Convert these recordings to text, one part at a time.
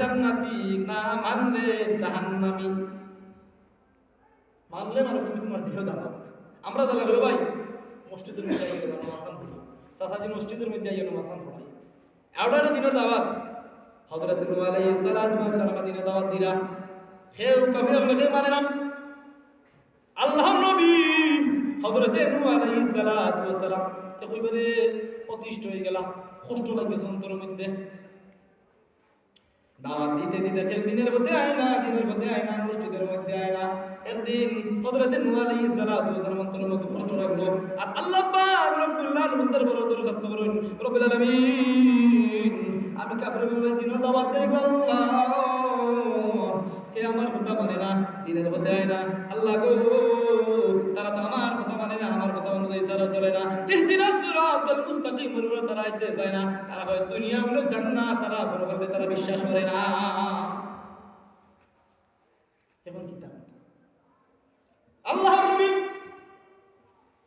জান্নাতি, না মানলে জাহান্নামি? মানলে মানে তুমি তোমার দেহ দাবাত। আমরা জানা রে ভাই, মসজিদের মধ্যে নামাজান পড়ি মসজিদের মধ্যে আইয়ে নামাজান পড়াই এওডাটা দিনের সালাতু ওয়াস সালাম দিনের দাওয়াত দিরা। কেউ কাফির লোকে মানে না। আল্লাহর নবী, হযরত নূহ আলাইহিস সালাতু ওয়াস সালাম। একেবারে অতিষ্ঠ হয়ে গেল। কষ্ট লাগছে অন্তরের মধ্যে। দাওয়াত দিতে দিতে খেল দিনের মধ্যে আয় না, দিনের মধ্যে আয় না, মসজিদের মধ্যে আয় না। একদিন হযরত নূহ আলাইহিস সালাতু ওয়াস সালাম অন্তরের মধ্যে কষ্ট লাগল। আর আল্লাহ পাক রব্বুল আলামিনের বড় দরখাস্ত করুন। রব্বুল আলামিন, আমি কাফির দিনের দাওয়াত দেই আল্লাহ আমার কথা মানে না, দিনের মধ্যে আয় না। আল্লাহ গো না ইহদিনাস সিরাতাল মুস্তাকিম এর উপরে তারা আইতে যায় না। তারা হয় দুনিয়া হলো জান্নাত, তারা পরকালে তারা বিশ্বাস করে না। এখন কি তা আল্লাহর নবী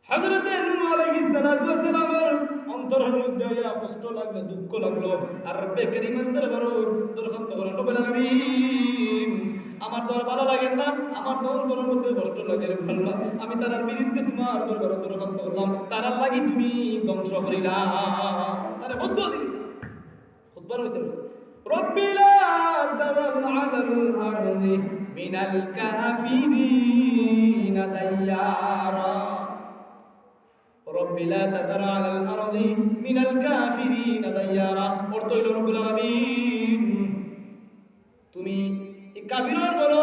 হযরত নূহ আলাইহিস সালাতু ওয়াস সালামের অন্তরের মধ্যে ইয়া কষ্ট লাগল, দুঃখ লাগল। আর রব্বে করিমের দরবারে দরখাস্ত করেন রব্বুল আলামিন, আমার তো ভালো লাগে না, আমার তো অন্তরের মধ্যে কষ্ট লাগে আল্লাহ। আমি তোমার দরবারে দরখাস্ত করলাম তার লাগি তুমি ধ্বংস করিলা তারে বদ্ধ দিলি খুতবার হইতে বলছে রব্বি লা তাযার আলাল আরদি মিনাল কাফিরিন দাইয়ারা رب لا تذر على الأرض من الكافرين ديارا অর্থ হইল রব্বুল আলামিন তুমি এই কাফিরের দলের